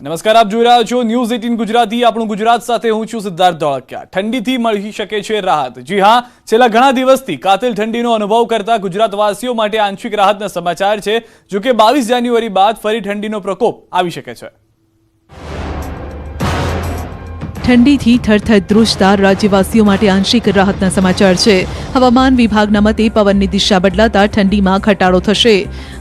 નમસ્કાર, આપ જોઈ રહ્યા છો ન્યૂઝ એટીન ગુજરાતી. આપણું ગુજરાત સાથે હું છું સિદ્ધાર્થ ધોળકિયા. ઠંડીથી મળી શકે છે રાહત. જી હા, છેલ્લા ઘણા દિવસથી કાતિલ ઠંડીનો અનુભવ કરતા ગુજરાતવાસીઓ માટે આંશિક રાહતના સમાચાર છે જો કે બાવીસ જાન્યુઆરી બાદ ફરી ઠંડીનો પ્રકોપ આવી શકે છે. ઠંડીથી થરથર ધ્રુજતા રાજ્યવાસીઓ માટે આંશિક રાહતના સમાચાર છે. હવામાન વિભાગના મતે પવનની દિશા બદલાતા ઠંડીમાં ઘટાડો થશે.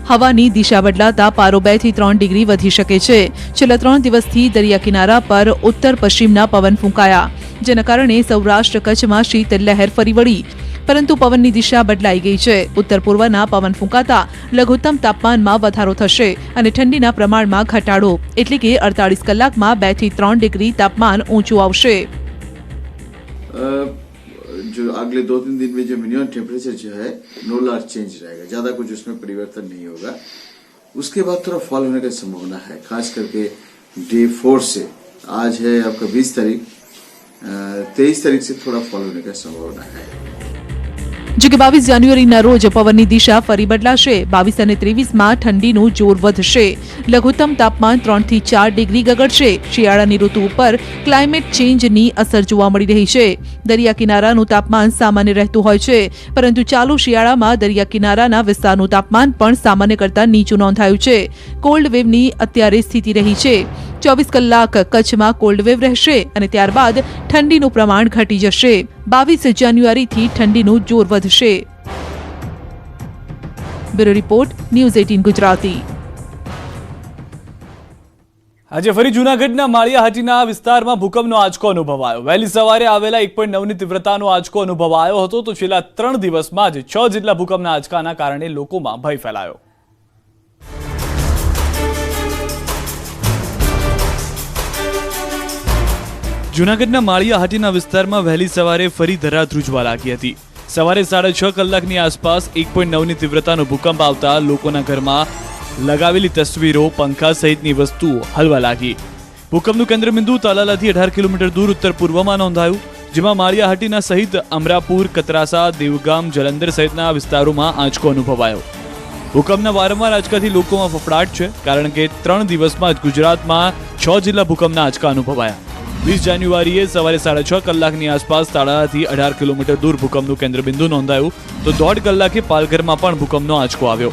હવાની દિશા બદલાતા પારો બેથી ત્રણ ડિગ્રી વધી શકે છે. છેલ્લા ત્રણ દિવસથી દરિયા કિનારા પર ઉત્તર પશ્ચિમના પવન ફૂંકાયા, જેના કારણે સૌરાષ્ટ્ર કચ્છમાં શીત લહેર ફરી વળી. પરંતુ પવનની દિશા બદલાઈ ગઈ છે ઉત્તર પૂર્વના પવન ફૂંકાતા લઘુત્તમ તાપમાનમાં વધારો થશે અને ઠંડીના પ્રમાણમાં ઘટાડો એટલે કે અડતાલીસ કલાકમાં બે થી ત્રણ ડિગ્રી તાપમાન ઊંચું આવશે अ, जो अगले दो तीन दिन में जो मिनिमम टेम्परेचर जो है नो लार्ज चेंज रहेगा ज्यादा कुछ उसमें परिवर्तन नहीं होगा उसके बाद थोड़ा फॉल होने की संभावना है खास करके डे फोर से आज है आपका बीस तारीख तेईस तारीख से थोड़ा फॉल होने की संभावना है જો કે બાવીસ જાન્યુઆરીના રોજ પવનની દિશા ફરી બદલાશે. બાવીસ અને ત્રેવીસમાં ઠંડીનું જોર વધશે. લઘુત્તમ તાપમાન ત્રણથી ચાર ડિગ્રી ગગડશે. શિયાળાની ઋતુ ઉપર ક્લાઇમેટ ચેન્જની અસર જોવા મળી રહી છે. દરિયા કિનારાનું તાપમાન સામાન્ય રહેતું હોય છે, પરંતુ ચાલુ શિયાળામાં દરિયા કિનારાના વિસ્તારનું તાપમાન પણ સામાન્ય કરતાં નીચું નોંધાયું છે. કોલ્ડ વેવની અત્યારે સ્થિતિ રહી છે. ચોવીસ કલાક કચ્છમાં કોલ્ડ વેવ રહેશે અને ત્યારબાદ ઠંડીનું પ્રમાણ ઘટી જશે. બાવીસ જાન્યુઆરીથી ઠંડીનું જોર વધશે. Bureau report, news eighteen Gujarati. આજે ફરી જૂનાગઢના માળિયાહાટીના વિસ્તારમાં ભૂકંપનો આંચકો અનુભવાયો. વહેલી સવારે આવેલા એક પોઈન્ટ નવની તીવ્રતાનો આંચકો અનુભવાયો હતો, તો છેલ્લા ત્રણ દિવસમાં જ છ જેટલા ભૂકંપના આંચકાના કારણે લોકોમાં ભય ફેલાયો. જૂનાગઢના માળિયાહાટીના વિસ્તારમાં વહેલી સવારે ફરી ધરા ધ્રુજવા લાગી હતી. સવારે સાડા છ કલાકની આસપાસ એક પોઈન્ટ નવની તીવ્રતાનો ભૂકંપ આવતા લોકોના ઘરમાં લગાવેલી તસવીરો, પંખા સહિતની વસ્તુઓ હલવા લાગી. ભૂકંપનું કેન્દ્રબિંદુ તાલાલાથી અઢાર કિલોમીટર દૂર ઉત્તર પૂર્વમાં નોંધાયું, જેમાં માળિયાહાટીના સહિત અમરાપુર, કતરાસા, દેવગામ, જલંધર સહિતના વિસ્તારોમાં આંચકો અનુભવાયો. ભૂકંપના વારંવાર આંચકાથી લોકોમાં ફફડાટ છે, કારણ કે ત્રણ દિવસમાં જ ગુજરાતમાં છ જિલ્લા ભૂકંપના આંચકા અનુભવાયા. વીસ જાન્યુઆરીએ સવારે સાડા છ કલાકની આસપાસ તાળાથી અઢાર કિલોમીટર દૂર ભૂકંપનું કેન્દ્રબિંદુ નોંધાયું. તો દોઢ કલાકે પાલઘરમાં પણ ભૂકંપનો આંચકો આવ્યો.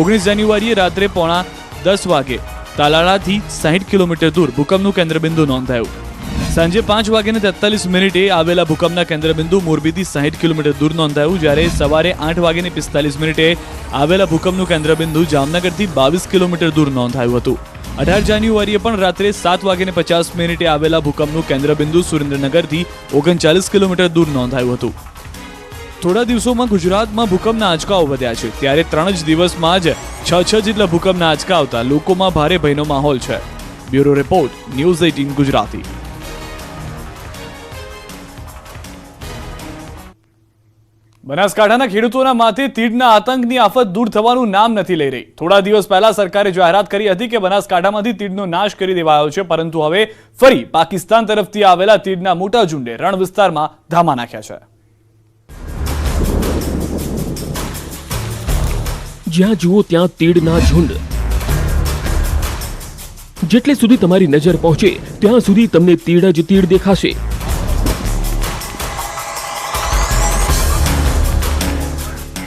ઓગણીસ જાન્યુઆરીએ રાત્રે પોણા દસ વાગે તાલાળાથી સાહીઠ કિલોમીટર દૂર ભૂકંપનું કેન્દ્રબિંદુ નોંધાયું. સાંજે પાંચ વાગ્યાને તેતાલીસ મિનિટે આવેલા ભૂકંપના કેન્દ્રબિંદુ મોરબીથી સાહીઠ કિલોમીટર દૂર નોંધાયું, જ્યારે સવારે આઠ વાગ્યાને પિસ્તાલીસ મિનિટે આવેલા ભૂકંપનું કેન્દ્રબિંદુ જામનગરથી બાવીસ કિલોમીટર દૂર નોંધાયું હતું. અઢાર જાન્યુઆરીએ પણ રાત્રે સાત વાગ્યાને પચાસ મિનિટે આવેલા ભૂકંપનું કેન્દ્રબિંદુ સુરેન્દ્રનગરથી ઓગણચાલીસ કિલોમીટર દૂર નોંધાયું હતું. થોડા દિવસોમાં ગુજરાતમાં ભૂકંપના આંચકાઓ વધ્યા છે. ત્યારે ત્રણ જ દિવસમાં જ છ છ જેટલા ભૂકંપના આંચકા આવતા. લોકોમાં ભારે ભયનો માહોલ છે. Bureau report, news eighteen Gujarati. બનાસકાંઠાના ખેડૂતોના માથે તીડના આતંકની આફત દૂર થવાનું નામ નથી લઈ રહી. થોડા દિવસ પહેલા સરકારે જાહેરાત કરી હતી કે બનાસકાંઠામાંથી તીડનો નાશ કરી દેવાયો છે, પરંતુ હવે ફરી પાકિસ્તાન તરફથી આવેલા તીડના મોટા ઝુંડે રણ વિસ્તારમાં ધામા નાખ્યા છે. જ્યાં જુઓ ત્યાં તીડના ઝુંડ. જેટલે સુધી તમારી નજર પહોંચે, ત્યાં સુધી તમને તીડ જ તીડ દેખાશે.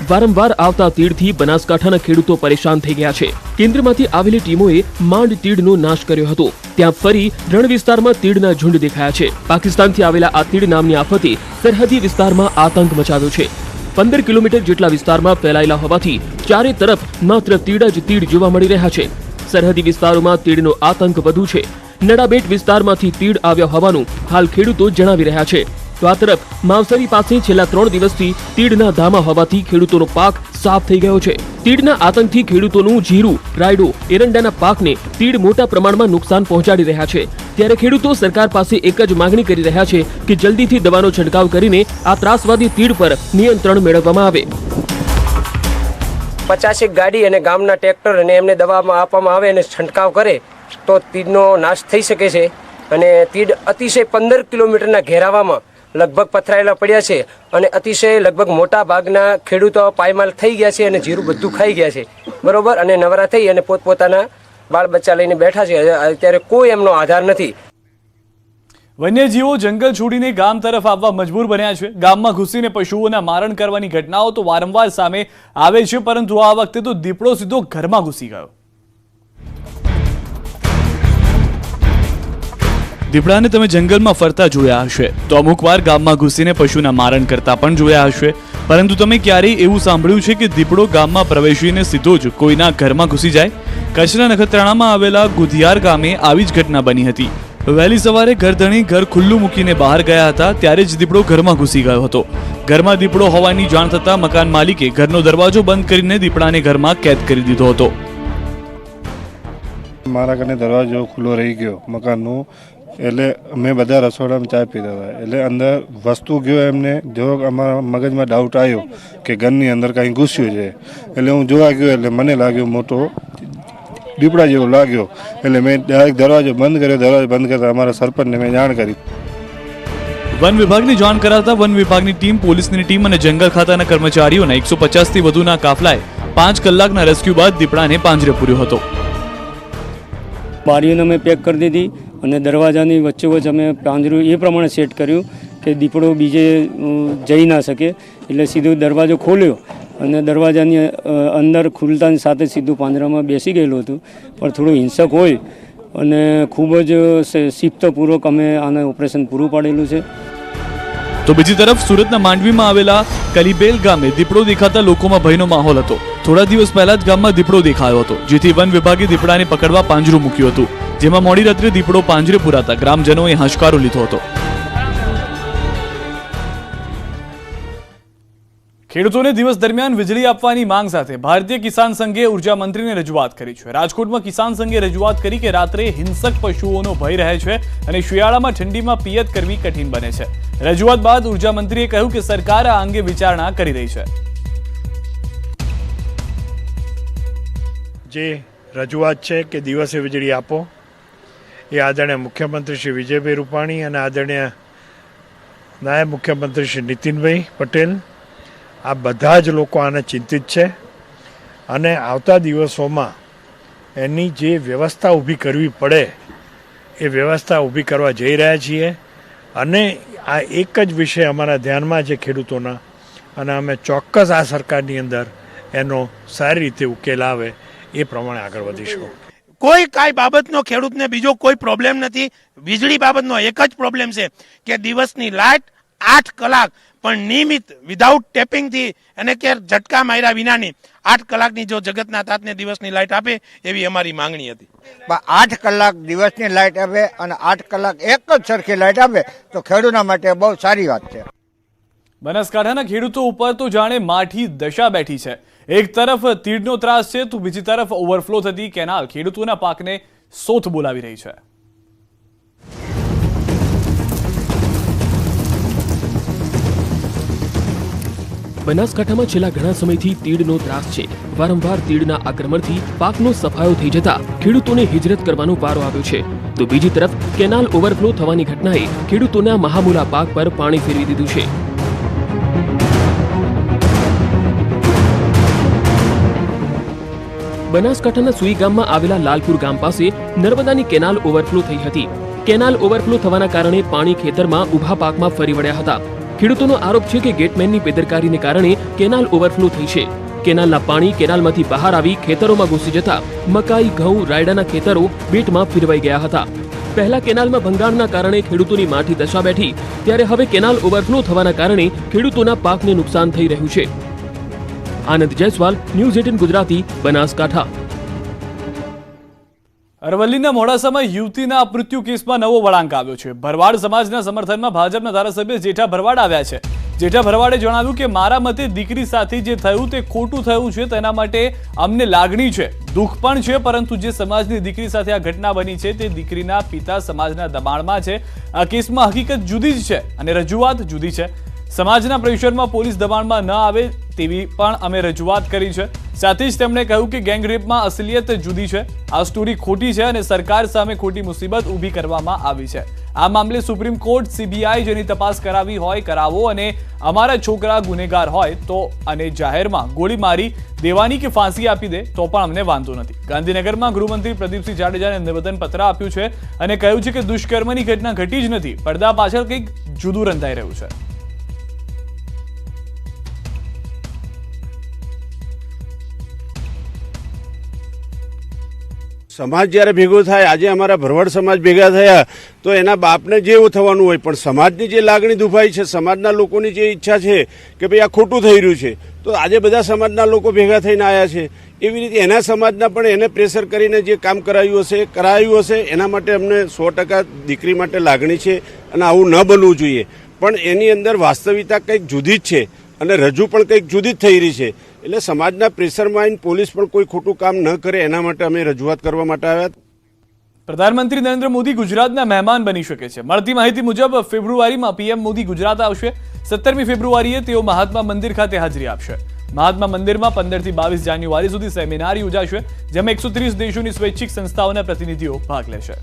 વારંવાર આવતા તીડથી બનાસકાંઠાના ખેડૂતો પરેશાન થઈ ગયા છે. કેન્દ્રમાંથી આવેલી ટીમોએ માંડ તીડનો નાશ કર્યો હતો. ત્યાં ફરી રણ વિસ્તારમાં તીડના ઝુંડ દેખાયા છે. પાકિસ્તાનથી આવેલા આ તીડ નામની આફતે સરહદી વિસ્તારમાં આતંક મચાવ્યો છે. પંદર કિલોમીટર જેટલા વિસ્તારમાં ફેલાયેલા હોવાથી ચારે તરફ માત્ર તીડ જ તીડ જોવા મળી રહ્યા છે. સરહદી વિસ્તારોમાં તીડનો આતંક વધુ છે. નડાબેટ વિસ્તારમાંથી તીડ આવ્યા હોવાનું હાલ ખેડૂતો જણાવી રહ્યા છે. તો આ તરફ માવસરી પાસે છેલ્લા ત્રણ દિવસથી તીડના ધામા હોવાથી ખેડૂતોનો પાક સાફ થઈ ગયો છે. તીડના આતંકથી ખેડૂતોનું જીરું રાયડો, એરંડાના પાકને તીડ મોટા પ્રમાણમાં નુકસાન પહોંચાડી રહ્યા છે. ત્યારે ખેડૂતો સરકાર પાસે એક જ માંગણી કરી રહ્યા છે કે જલ્દીથી દવાનો છંટકાવ કરીને આ ત્રાસવાદી તીડ પર નિયંત્રણ મેળવવામાં આવે. પચાસેક ગાડી અને ગામના ટ્રેક્ટર અને એમને દવામાં આપવામાં આવે અને છંટકાવ કરે, તો તીડનો નાશ થઈ શકે છે. અને તીડ અતિશય પંદર કિલોમીટરના ઘેરાવામાં લગભગ પથરાયેલા પડ્યા છે અને અતિશય લગભગ મોટા ભાગના ખેડૂતો પાયમાલ થઈ ગયા છે અને જીરું બધું ખાઈ ગયા છે. બરોબર? અને નવરા થઈ અને પોતપોતાના બાળ બચ્ચા લઈને બેઠા છે. અત્યારે કોઈ એમનો આધાર નથી. વન્યજીવો જંગલ છોડીને ગામ તરફ આવવા મજબૂર બન્યા છે. ગામમાં ઘૂસીને પશુઓના મારણ કરવાની ઘટનાઓ તો વારંવાર સામે આવે છે, પરંતુ આ વખતે તો દીપડો સીધો ઘરમાં ઘૂસી ગયો. દીપડાને તમે જંગલમાં ફરતા જોયા હશે. તો અમુક વાર ગામમાં ઘૂસીને પશુના મારણ કરતા પણ જોયા હશે. પરંતુ તમે ક્યારેય એવું સાંભળ્યું છે કે દીપડો ગામમાં પ્રવેશીને સીધો જ કોઈના ઘરમાં ઘૂસી જાય? કચ્છના નખત્રાણામાં આવેલા ગુધિયાર ગામે આવી જ ઘટના બની હતી. વહેલી સવારે ઘરધણી ઘર ખુલ્લું મૂકીને બહાર ગયા હતા, ત્યારે જ દીપડો ઘરમાં ઘૂસી ગયો હતો. ઘરમાં દીપડો હોવાની જાણ થતાં મકાન માલિકે ઘરનો દરવાજો બંધ કરીને દીપડાને ઘરમાં કેદ કરી દીધો હતો. મારા ઘરને દરવાજો ખુલ્લો રહી ગયો. મકાનનો એટલે અમે બધા રસોડામાં ચા પીતા હતા. એટલે અંદર વસ્તુ ગયો એમને જો અમારા મગજમાં ડાઉટ આવ્યો કે ઘરની અંદર કાંઈ ઘૂસ્યું છે. એટલે હું જોવા ગયો એટલે મને લાગ્યો મોટો દીપડા જેવો લાગ્યો. એટલે મેં ડાયરેક્ટ દરવાજો બંધ કર્યો. દરવાજો બંધ કરતા અમારા સરપંચને મેં જાણ કરી. વન વિભાગની જાણ કરાતા વન વિભાગની ટીમ પોલીસની ટીમ અને જંગલ ખાતાના કર્મચારીઓના એકસો પચાસથી વધુના કાફલાએ પાંચ કલાકના રેસ્ક્યુ બાદ દીપડાને પાંજરે પૂર્યો હતો. બારીઓને મેં પેક કરી દીધી. અને દરવાજાની વચ્ચે અમે પાંજરું એ પ્રમાણે સેટ કર્યું કે દીપડો બીજે જઈ ના શકે. એટલે સીધો દરવાજો ખોલ્યો અને દરવાજાની અંદર ખુલતાની સાથે સીધું પાંજરામાં બેસી ગયેલું હતું. પણ થોડું હિંસક હોય અને ખૂબ જ શિફ્તપૂર્વક અમે આને ઓપરેશન પૂરું પાડેલું છે. તો બીજી તરફ સુરતના માંડવીમાં આવેલા કલીબેલ ગામે દીપડો દેખાતા લોકોમાં ભયનો માહોલ હતો. થોડા દિવસ પહેલા જ ગામમાં દીપડો દેખાયો હતો, જેથી વન વિભાગે દીપડાને પકડવા પાંજરું મૂક્યું હતું, જેમાં મોડી રાત્રે દીપડો પાંજરે પુરાતા ગ્રામજનોએ હાશકારો લીધો હતો. ખેડૂતોને દિવસ દરમિયાન વીજળી આપવાની માંગ સાથે ભારતીય કિસાન સંઘે ઊર્જા મંત્રીને રજૂઆત કરી છે. રાજકોટમાં કિસાન સંઘે રજૂઆત કરી કે રાત્રે હિંસક પશુઓનો ભય રહે છે અને શિયાળામાં ઠંડીમાં પિયત કરવી કઠિન બને છે. રજૂઆત બાદ ઊર્જા મંત્રીએ કહ્યું કે સરકાર આ અંગે વિચારણા કરી રહી છે. જે રજૂઆત છે કે દિવસે વીજળી આપો, એ આદરણીય મુખ્યમંત્રી શ્રી વિજયભાઈ રૂપાણી અને આદરણીય નાયબ મુખ્યમંત્રી શ્રી નીતિનભાઈ પટેલ આ બધા જ લોકો આને ચિંતિત છે. અને આવતા દિવસોમાં એની જે વ્યવસ્થા ઊભી કરવી પડે, એ વ્યવસ્થા ઊભી કરવા જઈ રહ્યા છીએ. અને આ એક જ વિષય અમારા ધ્યાનમાં છે ખેડૂતોના. અને અમે ચોક્કસ આ સરકારની અંદર એનો સારી રીતે ઉકેલ આવે એ પ્રમાણે આગળ વધીશું. કોઈ કાંઈ બાબતનો ખેડૂતને બીજો કોઈ પ્રોબ્લેમ નથી. વીજળી બાબતનો એક જ પ્રોબ્લેમ છે કે દિવસની લાઇટ આઠ કલાક પણ નિયમિત વિધાઉટ ટેપિંગથી એને કે ઝટકા માર્યા વિનાની આઠ કલાકની જો જગતના તાતને દિવસની લાઇટ આપે એવી અમારી માંગણી હતી. પણ આઠ કલાક દિવસની લાઇટ આપે અને આઠ કલાક એક જ સરખી લાઇટ આપે તો ખેડૂતના માટે બહુ સારી વાત છે. બનાસકાંઠાના ખેડૂતો ઉપર તો જાણે માઠી દશા બેઠી છે. એક તરફ તીડનો ત્રાસ છે તો બીજી તરફ ઓવરફ્લો થતી કેનાલ ખેડૂતોના પાકને સોથ બોલાવી રહી છે. બનાસકાંઠામાં છેલ્લા ઘણા સમયથી તીડનો ત્રાસ છે. વારંવાર તીડના આક્રમણથી પાકનો સફાયો થઈ જતા ખેડૂતોને હિજરત કરવાનો પારો આવ્યો છે. તો બીજી તરફ, કેનાલ ઓવરફ્લો થવાની ઘટનાએ ખેડૂતોના મહામૂલા પાક પર પાણી ફેરવી દીધું છે. બનાસકાંઠાના સુઈ ગામમાં આવેલા લાલપુર ગામ પાસે નર્મદાની કેનાલ ઓવરફ્લો થઈ હતી. કેનાલ ઓવરફ્લો થવાના કારણે પાણી ખેતરમાં ઊભા પાકમાં ફરી વળ્યા હતા. ખેડૂતોનો આરોપ છે કે ગેટમેનની બેદરકારીને કારણે કેનાલ ઓવરફ્લો થઈ છે. કેનાલના પાણી કેનાલમાંથી બહાર આવી ખેતરોમાં ઘૂસી જતા મકાઈ, ઘઉં, રાયડાના ખેતરો બેટમાં ફેરવાઈ ગયા હતા. પહેલા કેનાલમાં ભંગાણના કારણે ખેડૂતોની માઠી દશા બેઠી, ત્યારે હવે કેનાલ ઓવરફ્લો થવાના કારણે ખેડૂતોના પાકને નુકસાન થઈ રહ્યું છે. Anand Jaiswal, news eighteen Gujarati, Banaskantha. અરવલ્લીના મોડાસામાં યુવતીના મૃત્યુ કેસમાં નવો વળાંક આવ્યો છે. ભરવાડ સમાજના સમર્થનમાં ભાજપના ધારાસભ્ય જેઠા ભરવાડ આવ્યા છે. જેઠા ભરવાડે જણાવ્યું કે, મારા મતે દીકરી સાથે જે થયું તે ખોટું થયું છે, તેના માટે અમને લાગણી છે. દુઃખ પણ છે, પરંતુ જે સમાજની દીકરી સાથે આ ઘટના બની છે, તે દીકરીના પિતા સમાજના દબાણમાં છે. આ કેસમાં હકીકત જુદી જ છે અને રજૂઆત જુદી છે. સમાજના પ્રેશરમાં પોલીસ દબાણમાં ન આવે તેવી પણ અમે રજૂઆત કરી છે. સાથે જ તેમણે કહ્યું કે ગેંગરેપમાં અસલિયત જુદી છે. આ સ્ટોરી ખોટી છે અને સરકાર સામે ખોટી મુસીબત ઊભી કરવામાં આવી છે. આ મામલે સુપ્રીમ કોર્ટ સીબીઆઈ જેની તપાસ કરાવી હોય કરાવો અને અમારા છોકરા ગુનેગાર હોય તો અને જાહેરમાં ગોળી મારી દેવાની કે ફાંસી આપી દે તો પણ અમને વાંધો નથી. ગાંધીનગરમાં ગૃહમંત્રી પ્રદીપસિંહ જાડેજાને નિવેદન પત્ર આપ્યું છે અને કહ્યું છે કે દુષ્કર્મની ઘટના ઘટી જ નથી. પડદા પાછળ કંઈક જુદું રંધાઈ રહ્યું છે. સમાજ જ્યારે ભેગો થાય, આજે અમારા ભરવાડ સમાજ ભેગા થયા, તો એના બાપને જેવું થવાનું હોય, પણ સમાજની જે લાગણી દુભાઈ છે, સમાજના લોકોની જે ઈચ્છા છે કે ભાઈ આ ખોટું થઈ રહ્યું છે, તો આજે બધા સમાજના લોકો ભેગા થઈને આવ્યા છે. એવી રીતે એના સમાજના પણ એને પ્રેશર કરીને જે કામ કરાયું હશે કરાયું હશે, એના માટે અમને સો ટકા દીકરી માટે લાગણી છે અને આવું ન બનવું જોઈએ. પણ એની અંદર વાસ્તવિકતા કંઈક જુદી જ છે અને રજૂ પણ કંઈક જુદી જ થઈ રહી છે. એટલે સમાજના પ્રેશરમાં પોલીસ પણ કોઈ ખોટું કામ ન કરે એના માટે અમે રજૂઆત કરવા માટે આવ્યા પ્રધાનમંત્રી નરેન્દ્ર મોદી ગુજરાતના મહેમાન બની શકે છે. મળતી માહિતી મુજબ ફેબ્રુઆરીમાં પીએમ મોદી ગુજરાત આવશે. સત્તરમી ફેબ્રુઆરીએ તેઓ મહાત્મા મંદિર ખાતે હાજરી આપશે. મહાત્મા મંદિરમાં પંદરથી બાવીસ જાન્યુઆરી સુધી સેમિનાર યોજાશે, જેમાં એકસો ત્રીસ દેશોની સ્વૈચ્છિક સંસ્થાઓના પ્રતિનિધિઓ ભાગ લેશે.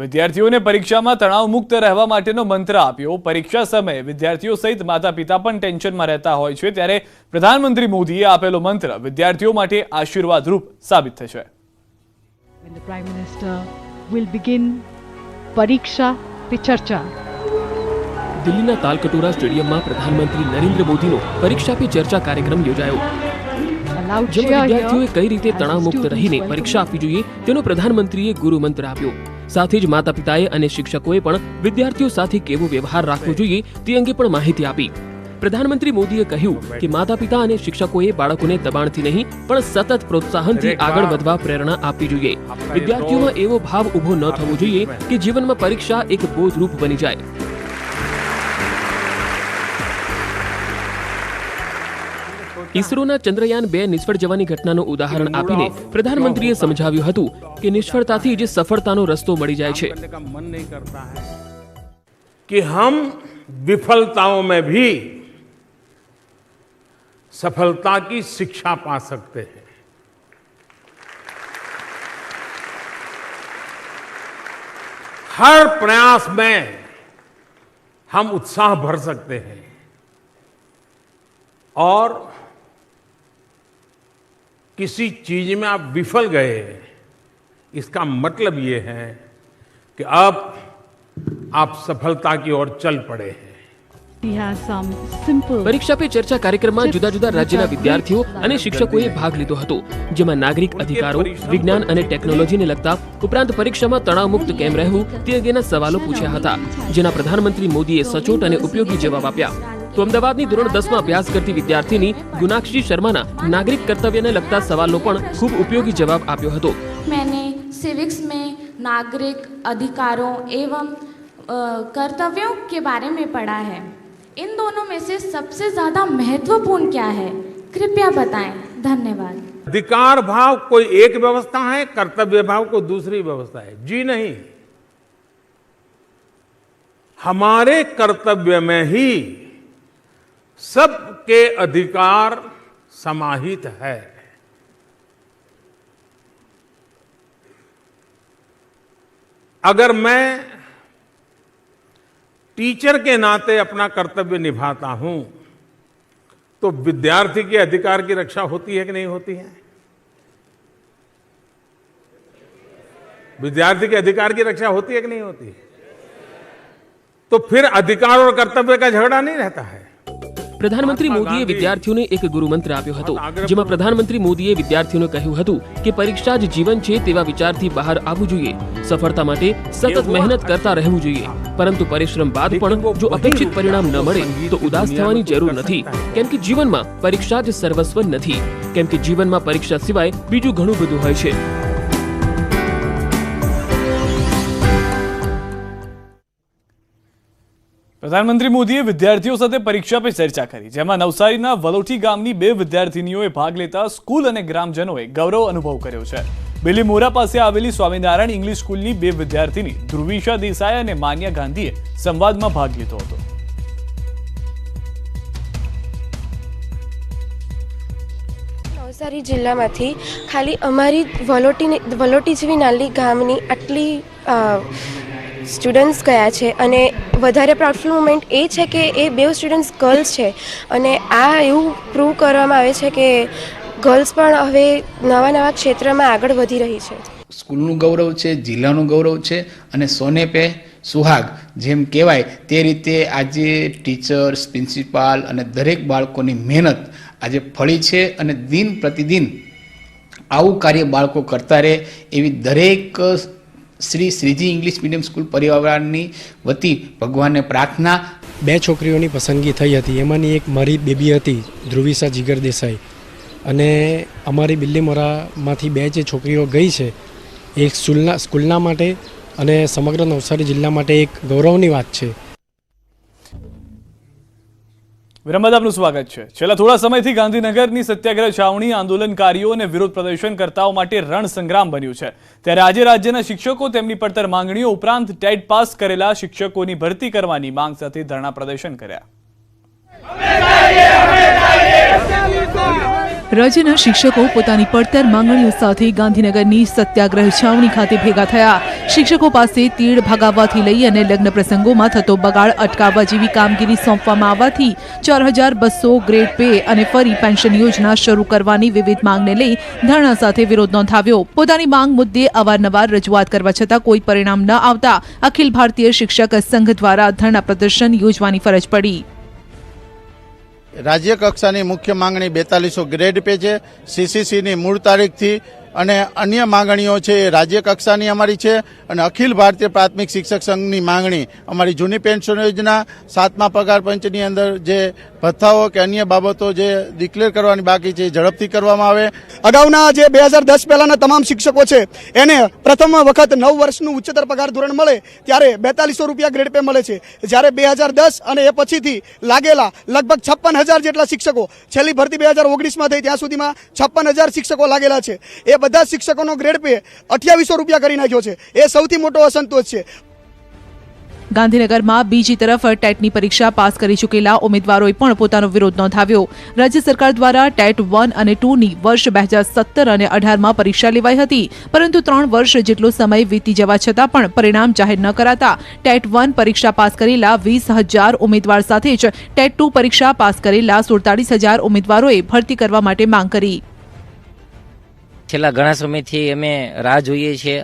વિદ્યાર્થીઓને પરીક્ષામાં તણાવ મુક્ત રહેવા માટેનો મંત્ર આપ્યો. પરીક્ષા સમયે વિદ્યાર્થીઓ સહિત માતા પિતા પણ ટેન્શનમાં રહેતા હોય છે. ત્યારે પ્રધાનમંત્રી મોદીએ આપેલો મંત્ર વિદ્યાર્થીઓ માટે આશીર્વાદરૂપ સાબિત થશે. When the Prime Minister will begin Pariksha દિલ્હીના તાલકટોરા સ્ટેડિયમમાં પ્રધાનમંત્રી નરેન્દ્ર મોદીનો પરીક્ષા પે ચર્ચા કાર્યક્રમ યોજાયો. જેમાં વિદ્યાર્થીઓએ કઈ રીતે તણાવ મુક્ત રહીને પરીક્ષા આપવી જોઈએ તેનો પ્રધાનમંત્રીએ ગુરુ મંત્ર આપ્યો. સાથે જ માતા પિતાએ અને શિક્ષકોએ પણ વિદ્યાર્થીઓ સાથે કેવો વ્યવહાર રાખવો જોઈએ તે અંગે પણ માહિતી આપી. પ્રધાનમંત્રી મોદીએ કહ્યું કે માતા પિતા અને શિક્ષકોએ બાળકોને દબાણથી નહીં પણ સતત પ્રોત્સાહનથી આગળ વધવા પ્રેરણા આપવી જોઈએ. વિદ્યાર્થીઓમાં એવો ભાવ ઊભો ન થવો જોઈએ કે જીવનમાં પરીક્ષા એક બોધરૂપ બની જાય. ઇસરોના ચંદ્રયાન બે નિષ્ફળ જવાની ઘટનાનું ઉદાહરણ આપીને પ્રધાનમંત્રીએ સમજાવ્યું હતું કે નિષ્ફળતાથી જ સફળતાનો રસ્તો મળી જાય છે का मन नहीं करता है कि हम विफलताओं में भी सफलता की शिक्षा पा सकते हैं हर प्रयास में हम उत्साह भर सकते हैं और किसी चीज में आप विफल गए इसका मतलब ये है कि अब आप सफलता की ओर चल पड़े हैं He has some simple Pariksha Pe Charcha કાર્યક્રમમાં જુદા જુદા રાજ્યના વિદ્યાર્થીઓ અને શિક્ષકોએ ભાગ લીધો હતો જેમાં નાગરિક અધિકારો વિજ્ઞાન અને ટેકનોલોજીને લગતા ઉપરાંત પરીક્ષામાં તણાવમુક્ત કેમ રહેવું તે અંગેના સવાલો પૂછ્યા હતા જેના પ્રધાનમંત્રી મોદીએ સચોટ અને ઉપયોગી જવાબ આપ્યા તો અમદાવાદની ધોરણ દસમાં અભ્યાસ કરતી વિદ્યાર્થીની ગુનાક્ષી શર્માના નાગરિક કર્તવ્યને લગતા સવાલનો પણ ખૂબ ઉપયોગી જવાબ આપ્યો હતો मैंने सिविक्स में नागरिक अधिकारों एवं अ, कर्तव्यों के बारे में पढ़ा है इन दोनों में से सबसे ज़्यादा महत्वपूर्ण क्या है कृपया बताएं धन्यवाद अधिकार भाव कोई एक व्यवस्था है कर्तव्य भाव को दूसरी व्यवस्था है जी नहीं हमारे कर्तव्य में ही सबके अधिकार समाहित है। अगर मैं टीचर के नाते अपना कर्तव्य निभाता हूँ तो विद्यार्थी के अधिकार की रक्षा होती है कि नहीं होती है? विद्यार्थी के अधिकार की रक्षा होती है कि नहीं होती है? तो फिर अधिकार और कर्तव्य का झगड़ा नहीं रहता है। પ્રધાનમંત્રી મોદીએ વિદ્યાર્થીઓને એક ગુરુમંત્ર આપ્યો હતો જેમાં પ્રધાનમંત્રી મોદીએ વિદ્યાર્થીઓને કહ્યું હતું કે પરીક્ષા જ જીવન છે તેવા વિચારથી બહાર આવવું જોઈએ. સફળતા માટે સતત મહેનત કરતા રહેવું જોઈએ. પરંતુ પરિશ્રમ બાદ પણ જો અપેક્ષિત પરિણામ ન મળે તો ઉદાસ થવાની જરૂર નથી. કેમ કે જીવનમાં પરીક્ષા જ સર્વસ્વ નથી. કેમ કે જીવનમાં પરીક્ષા સિવાય બીજું ઘણું બધું હોય છે. પ્રધાનમંત્રી મોદીએ વિદ્યાર્થીઓ સાથે પરીક્ષા પર ચર્ચા કરી, જેમાં નવસારીના વલોઠી ગામની બે વિદ્યાર્થીનીઓએ ભાગ લેતા સ્કૂલ અને ગ્રામજનોએ ગૌરવ અનુભવ કર્યો છે. બેલીમોરા પાસે આવેલી સ્વામિનારાયણ ઇંગ્લિશ સ્કૂલની બે વિદ્યાર્થીની ધ્રુવિશા દેસાઈ અને માન્યા ગાંધીએ સંવાદમાં ભાગ લીધો હતો. નવસારી જિલ્લામાંથી ખાલી અમારી વલોટીની, વલોટી જેવી નાની ગામની આટલી સ્ટુડન્ટ્સ ગયા છે અને વધારે પ્રાઉડફુલ મુમેન્ટ એ છે કે એ બે સ્ટુડન્ટ્સ ગર્લ્સ છે અને આ એવું પ્રૂવ કરવામાં આવે છે કે ગર્લ્સ પણ હવે નવા નવા ક્ષેત્રમાં આગળ વધી રહી છે. સ્કૂલનું ગૌરવ છે, જિલ્લાનું ગૌરવ છે અને સોને પે સુહાગ જેમ કહેવાય તે રીતે આજે ટીચર્સ પ્રિન્સિપાલ અને દરેક બાળકોની મહેનત આજે ફળી છે અને દિન પ્રતિદિન આવું કાર્ય બાળકો કરતા રહે એવી દરેક Shri Shreeji English medium school પરિવારની વતી ભગવાનને પ્રાર્થના. બે છોકરીઓની પસંદગી થઈ હતી. એમાંની એક મારી બેબી હતી, ધ્રુવિસા જીગર દેસાઈ. અને અમારી બિલ્લીમોરામાંથી બે જે છોકરીઓ ગઈ છે, એ સ્કૂલના સ્કૂલના માટે અને સમગ્ર નવસારી જિલ્લા માટે એક ગૌરવની વાત છે. વિરામ બાદ આપનું સ્વાગત છે. છેલ્લા થોડા સમયથી ગાંધીનગરની સત્યાગ્રહ છાવણી આંદોલનકારીઓ અને વિરોધ પ્રદર્શનકર્તાઓ માટે રણ સંગ્રામ બન્યું છે. ત્યારે આજે રાજ્યના શિક્ષકો તેમની પડતર માંગણીઓ ઉપરાંત ટેટ પાસ કરેલા શિક્ષકોની ભરતી કરવાની માંગ સાથે ધરણા પ્રદર્શન કર્યા. રાજ્યના શિક્ષકો પોતાની પડતર માંગણીઓ સાથે ગાંધીનગરની સત્યાગ્રહ છાવણી ખાતે ભેગા થયા. શિક્ષકો પાસે તીડ ભગાવવાથી લઈ અને લગ્ન પ્રસંગોમાં થતો બગાડ અટકાવવા જેવી કામગીરી સોંપવામાં આવવાથી ચાર હજાર બસો ગ્રેડ પે અને ફરી પેન્શન યોજના શરૂ કરવાની વિવિધ માંગને લઈ ધરણા સાથે વિરોધ નોંધાવ્યો. પોતાની માંગ મુદ્દે અવારનવાર રજૂઆત કરવા છતાં કોઈ પરિણામ ન આવતા અખિલ ભારતીય શિક્ષક સંઘ દ્વારા ધરણા પ્રદર્શન યોજવાની ફરજ પડી. રાજ્ય કક્ષાની મુખ્ય માંગણી બેતાલીસો ગ્રેડ પે છે. સીસીસીની મૂળ તારીખથી અને અન્ય માંગણીઓ છે, એ રાજ્ય કક્ષાની અમારી છે અને અખિલ ભારતીય પ્રાથમિક શિક્ષક સંઘની માંગણી અમારી જૂની પેન્શન યોજના સાતમા પગાર પંચની અંદર જે ભથ્થાઓ કે અન્ય બાબતો જે ડિક્લેર કરવાની બાકી છે ઝડપથી કરવામાં આવે. અગાઉના જે બે હજાર દસ પહેલાના તમામ શિક્ષકો છે, એને પ્રથમ વખત નવ વર્ષનું ઉચ્ચતર પગાર ધોરણ મળે ત્યારે બેતાલીસો રૂપિયા ગ્રેડ પે મળે છે. જ્યારે બે હજાર દસ અને એ પછીથી લાગેલા લગભગ છપ્પન હજાર જેટલા શિક્ષકો, છેલ્લી ભરતી બે હજાર ઓગણીસમાં થઈ, ત્યાં સુધીમાં છપ્પન હજાર શિક્ષકો લાગેલા છે. એ બધા શિક્ષકોનો ગ્રેડ પે અઠ્યાવીસો રૂપિયા કરી નાખ્યો છે. એ સૌથી મોટો અસંતોષ છે. ગાંધીનગરમાં બીજી તરફ ટેટની પરીક્ષા પાસ કરી ચૂકેલા ઉમેદવારોએ પણ પોતાનો વિરોધ નોંધાવ્યો. રાજ્ય સરકાર દ્વારા ટેટ વન અને ટુની વર્ષ બે હજાર સત્તર અને અઢારમાં પરીક્ષા લેવાઈ હતી. પરંતુ ત્રણ વર્ષ જેટલો સમય વીતી જવા છતાં પણ પરિણામ જાહેર ન કરાતા ટેટ વન પરીક્ષા પાસ કરેલા વીસ હજાર ઉમેદવાર સાથે જ ટેટ ટુ પરીક્ષા પાસ કરેલા સુડતાલીસ હજાર ઉમેદવારોએ ભરતી કરવા માટે માંગ કરી. છેલ્લા ઘણા સમયથી અમે રાહ જોઈએ છીએ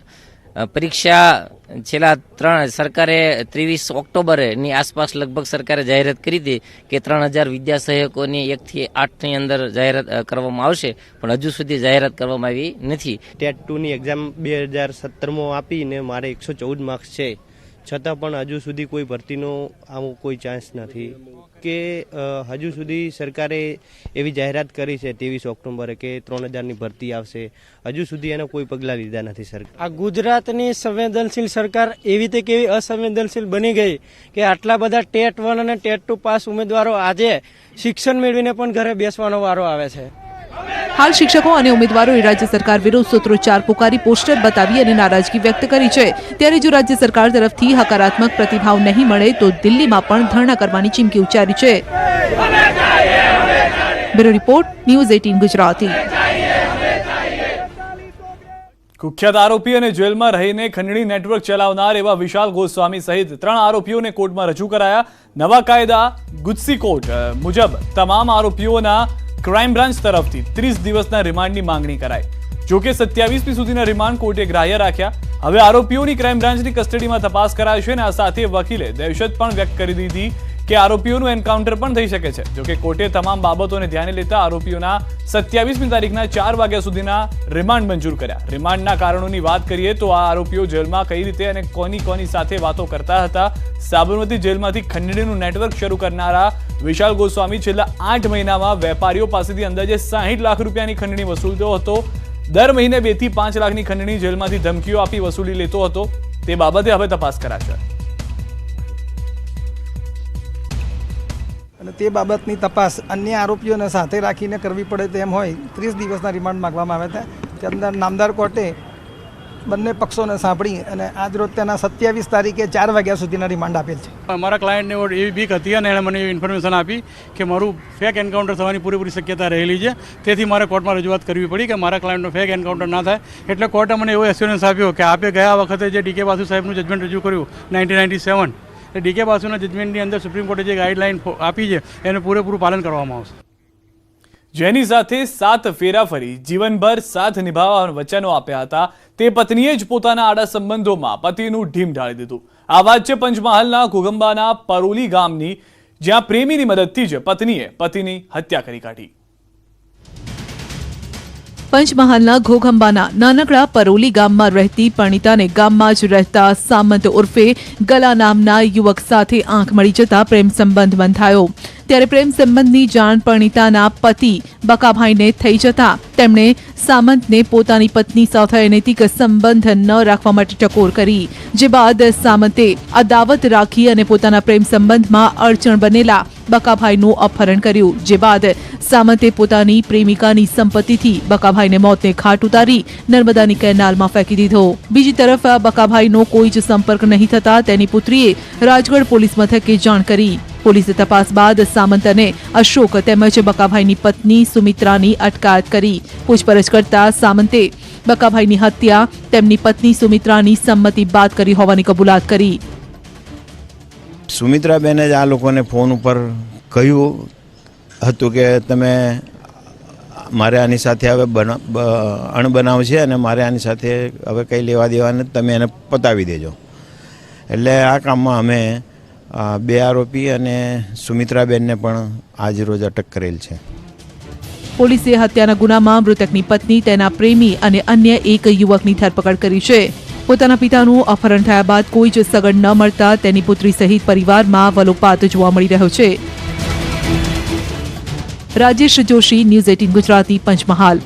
પરીક્ષા છેલ્લા ત્રણ, સરકારે ત્રેવીસ ઓક્ટોબરની આસપાસ લગભગ સરકારે જાહેરાત કરી હતી કે ત્રણ હજાર વિદ્યા સહાયકોની એકથી આઠની અંદર જાહેરાત કરવામાં આવશે, પણ હજુ સુધી જાહેરાત કરવામાં આવી નથી. ટેટ ટુની એક્ઝામ બે હજાર સત્તરમાં આપીને મારે એકસો ચૌદ માર્ક્સ છે. છતાં પણ હજુ સુધી કોઈ ભરતીનો આવો કોઈ ચાન્સ નથી. કે હજુ સુધી સરકારે એવી જાહેરાત કરી છે ત્રેવીસ ઓક્ટોબરે કે ત્રણ હજારની ભરતી આવશે. હજુ સુધી એના કોઈ પગલાં લીધા નથી સરકાર. આ ગુજરાતની સંવેદનશીલ સરકાર એવી રીતે કેવી અસંવેદનશીલ બની ગઈ કે આટલા બધા ટેટ વન અને ટેટ ટુ પાસ ઉમેદવારો આજે શિક્ષણ મેળવીને પણ ઘરે બેસવાનો વારો આવે છે. હાલ શિક્ષકો અને ઉમેદવારોએ રાજ્ય સરકાર વિરુદ્ધ સૂત્રોચ્ચાર પુકારી પોસ્ટર બતાવી અને નારાજગી વ્યક્ત કરી છે. ત્યારે જો રાજ્ય સરકાર તરફથી હકારાત્મક પ્રતિભાવ નહીં મળે, તો દિલ્હીમાં પણ ધરણા કરવાની ચીમકી ઉચ્ચારી છે. Bureau report, news eighteen Gujarati. કુખ્યાત આરોપી અને જેલમાં રહીને ખંડણી નેટવર્ક ચલાવનાર એવા વિશાલ ગોસ્વામી સહિત ત્રણ આરોપીઓને કોર્ટમાં રજૂ કરાયા. નવા કાયદા ગુજસી કોર્ટ મુજબ તમામ આરોપીઓના ક્રાઇમ બ્રાન્ચ તરફથી ત્રીસ દિવસના રિમાન્ડની માંગણી કરાઈ. જોકે સત્યાવીસમી સુધીના રિમાન્ડ કોર્ટે ગ્રાહ્ય રાખ્યા. હવે આરોપીઓની ક્રાઇમ બ્રાન્ચની કસ્ટડીમાં તપાસ કરાશે અને આ સાથે વકીલે દહેશત પણ વ્યક્ત કરી દીધી કે આરોપીઓનું એન્કાઉન્ટર પણ થઈ શકે છે. જોકે કોર્ટે તમામ બાબતોને ધ્યાને લેતા આરોપીઓના સત્યાવીસમી તારીખના ચાર વાગ્યા સુધીના રિમાન્ડ મંજૂર કર્યા. રિમાન્ડના કારણોની વાત કરીએ તો આ આરોપીઓ જેલમાં કઈ રીતે અને કોની કોની સાથે વાતો કરતા હતા? સાબરમતી જેલમાંથી ખંડણીનું નેટવર્ક શરૂ કરનારા વિશાલ ગોસ્વામી છેલ્લા આઠ મહિનામાં વેપારીઓ પાસેથી અંદાજે સાહીઠ લાખ રૂપિયાની ખંડણી વસૂલતો હતો. દર મહિને બેથી પાંચ લાખની ખંડણી જેલમાંથી ધમકીઓ આપી વસૂલી લેતો હતો. તે બાબતે હવે તપાસ કરાશે. અને તે બાબતની તપાસ અન્ય આરોપીઓને સાથે રાખીને કરવી પડે તેમ હોય, ત્રીસ દિવસના રિમાન્ડ માગવામાં આવ્યા હતા તે અંદર નામદાર કોર્ટે બંને પક્ષોને સાંભળી અને આજ રોજ તેના સત્યાવીસ તારીખે ચાર વાગ્યા સુધીના રિમાન્ડ આપેલ છે. મારા ક્લાયન્ટને એવી બીક હતી અને એણે મને ઇન્ફોર્મેશન આપી કે મારું ફેક એન્કાઉન્ટર થવાની પૂરેપૂરી શક્યતા રહેલી છે. તેથી મારે કોર્ટમાં રજૂઆત કરવી પડી કે મારા ક્લાયન્ટનો ફેક એન્કાઉન્ટર ના થાય. એટલે કોર્ટે મને એવો એશ્યોરન્સ આપ્યો કે આપે ગયા વખતે જે ડીકે બાસુ સાહેબનું જજમેન્ટ રજૂ કર્યું નાઇન્ટીન નાઇન્ટી સેવન એ ડીકે બાસુના જજમેન્ટની અંદર સુપ્રીમ કોર્ટે જે ગાઈડલાઇન આપી છે, એનું પૂરેપૂરું પાલન કરવામાં આવશે. જેની સાથે સાત ફેરા ફરી, જીવનભર સાથ નિભાવવાના વચનો આપ્યા હતા, તે પત્નીએ જ પોતાના આડા સંબંધોમાં પતિનું ઢીમ ઢાળી દીધું. આ વાત છે પંચમહાલના ઘોગંબાના પરોલી ગામની, જ્યાં પ્રેમીની મદદથી જ પત્નીએ પતિની હત્યા કરી કાઢી. પંચમહાલના ઘોઘંબાના નાનકડા પરોલી ગામમાં રહેતી પરણિતાને ગામમાં જ રહેતા સામંત ઉર્ફે ગલા નામના યુવક સાથે આંખ મળી જતા પ્રેમ સંબંધ બંધાયો. ત્યારે પ્રેમ સંબંધની જાણ પરણીતાના પતિ બકાભાઈને થઈ જતા તેમણે સામંતને પોતાની પત્ની સાથે અનૈતિક સંબંધ ન રાખવા માટે ટકોર કરી, જે બાદ સામંતે આ દાવત રાખી અને પોતાના પ્રેમ સંબંધમાં અડચણ બનેલા બકાભાઈનું અપહરણ કર્યું, જે બાદ સામંતે પોતાની પ્રેમિકાની સંપત્તિથી બકાભાઈને મોતને ઘાટ ઉતારી નર્મદાની કેનાલમાં ફેંકી દીધો. બીજી તરફ બકાભાઈનો કોઈ જ સંપર્ક નહીં થતા તેની પુત્રીએ રાજગઢ પોલીસ મથકે જાણ કરી. પોલીસે તપાસ બાદ સામંત અને અશોક તેમજ બકાભાઈની પત્ની સુમિત્રાની અટકાયત કરી. પૂછપરછ કરતા સામંતે બકાભાઈની હત્યા, તેમની પત્ની સુમિત્રાની સંમતિ બાદ કરી હોવાની કબૂલાત કરી. સુમિત્રાબેને જ આ લોકોને ફોન ઉપર કહ્યું હતું કે તમે મારે આની સાથે હવે અણબનાવ છે અને મારે આની સાથે હવે કંઈ લેવા દેવા તમે એને પતાવી દેજો. એટલે આ કામમાં અમે બે આરોપી અને સુમિત્રાબેનને પણ આજ રોજ અટક કરેલ છે. પોલીસે હત્યાના ગુનામાં મૃતકની પત્ની, તેના પ્રેમી અને અન્ય એક યુવકની ધરપકડ કરી છે. પોતાના પિતાનું અપહરણ થયા બાદ કોઈ જ સગડ ન મળતા તેની પુત્રી સહિત પરિવારમાં વલોપાત જોવા મળી રહ્યો છે. Rajesh Joshi, news eighteen Gujarati, Panchmahal.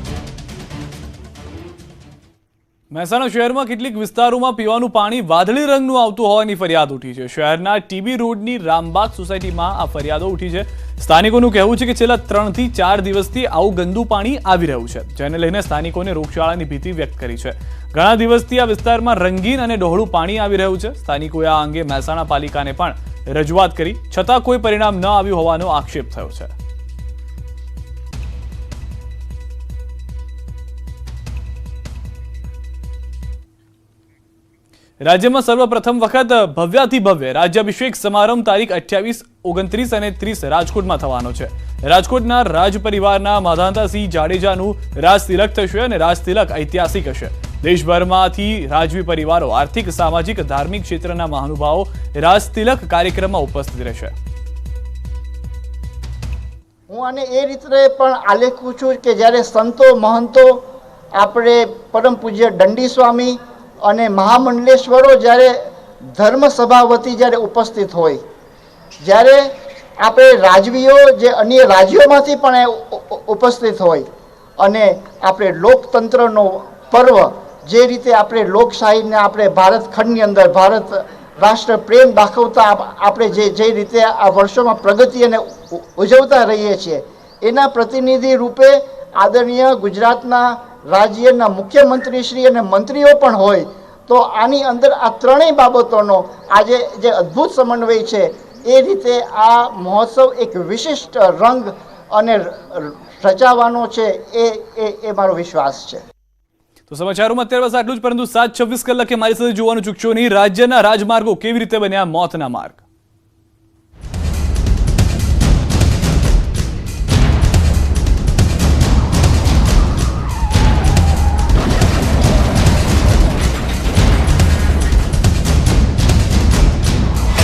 Mehsana શહેરમાં કેટલીક વિસ્તારોમાં પીવાનું પાણી વાદળી રંગનું આવતું હોવાની ફરિયાદ ઉઠી છે. શહેરના ટીબી રોડની રામબાગ સોસાયટીમાં આ ફરિયાદો ઉઠી છે. સ્થાનિકોનું કહેવું છે કે છેલ્લા ત્રણથી ચાર દિવસથી આવું ગંદુ પાણી આવી રહ્યું છે, જેને લઈને સ્થાનિકોને રોગચાળાની ભીતિ વ્યક્ત કરી છે. ઘણા દિવસથી આ વિસ્તારમાં રંગીન અને ડહોળું પાણી આવી રહ્યું છે. સ્થાનિકોએ આ અંગે મહેસાણા પાલિકાને પણ રજૂઆત કરી, છતાં કોઈ પરિણામ ન આવ્યું હોવાનો આક્ષેપ થયો છે. રાજ્યમાં સર્વપ્રથમ વખત ભવ્યાથી ભવ્ય રાજ્યાભિષેક સમારંભ તારીખ અઠ્યાવીસ, ઓગણત્રીસ અને ત્રીસ રાજકોટમાં થવાનો છે. રાજકોટના રાજ પરિવારના માધાંતાસિંહ જાડેજાનું રાજ તિલક થશે અને રાજ તિલક ઐતિહાસિક હશે. દેશભરમાંથી રાજવી પરિવારો આર્થિક, સામાજિક, ધાર્મિક ક્ષેત્રના મહાનુભાવો રાજ તિલક કાર્યક્રમમાં ઉપસ્થિત રહેશે. હું આને એ રીતે પણ આલેખું છું કે જ્યારે સંતો, મહંતો, આપણે પરમ પૂજ્ય દંડી સ્વામી અને મહામંડલેશ્વરો જ્યારે ધર્મસભા વતી જ્યારે ઉપસ્થિત હોય, જ્યારે આપણે રાજવીઓ જે અન્ય રાજ્યોમાંથી પણ ઉપસ્થિત હોય અને આપણે લોકતંત્રનો પર્વ જે રીતે આપણે લોકશાહીને આપણે ભારત ખંડની અંદર ભારત રાષ્ટ્ર પ્રેમ દાખવતા આપણે જે જે રીતે આ વર્ષોમાં પ્રગતિ અને ઉજવતા રહીએ છીએ, એના પ્રતિનિધિ રૂપે આદરણીય ગુજરાતના રાજ્યના મુખ્યમંત્રીશ્રી અને મંત્રીઓ પણ હોય, તો આની અંદર આ ત્રણેય બાબતોનો આજે જે અદ્ભુત સમન્વય છે, એ રીતે આ મહોત્સવ એક વિશિષ્ટ રંગ અને રચાવાનો છે એ એ મારો વિશ્વાસ છે. તો સમાચારોમાં અત્યારે બસ આટલું જ, પરંતુ સાત છવ્વીસ કલાકે મારી સાથે જોવાનું ચૂકશો નહીં. રાજ્યના રાજમાર્ગો કેવી રીતે બન્યા? મોતના માર્ગ.